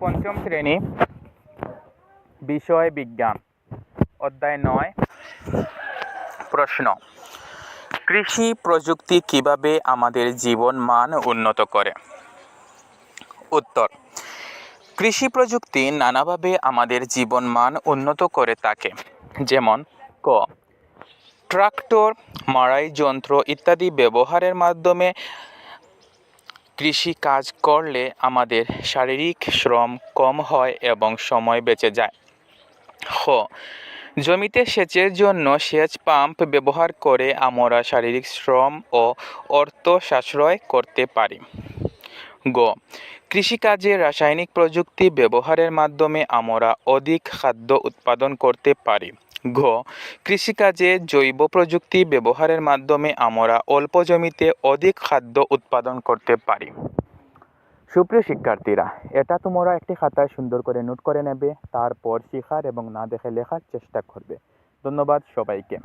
পঞ্চম শ্রেণি, বিষয় বিজ্ঞান, অধ্যায় নয়, প্রশ্ন। কৃষি প্রযুক্তি কীভাবে আমাদের জীবন মান উন্নত করে? উত্তর, কৃষি প্রযুক্তি নানাভাবে আমাদের জীবন মান উন্নত করে থাকে। যেমন, ক, ট্রাক্টর, মাড়াই যন্ত্র ইত্যাদি ব্যবহারের মাধ্যমে কৃষি কাজ করলে আমাদের শারীরিক শ্রম কম হয় এবং সময় বেঁচে যায়। খ জমিতে সেচের জন্য সেচ পাম্প ব্যবহার করে আমরা শারীরিক শ্রম ও অর্থ সাশ্রয় করতে পারি। গ, কৃষিকাজে রাসায়নিক প্রযুক্তি ব্যবহারের মাধ্যমে আমরা অধিক খাদ্য উৎপাদন করতে পারি। ঘ, কৃষিকাজে জৈব প্রযুক্তি ব্যবহারের মাধ্যমে আমরা অল্প জমিতে অধিক খাদ্য উৎপাদন করতে পারি। সুপ্রিয় শিক্ষার্থীরা, এটা তোমরা একটি খাতায় সুন্দর করে নোট করে নেবে, তারপর শেখার এবং না দেখে লেখার চেষ্টা করবে। ধন্যবাদ সবাইকে।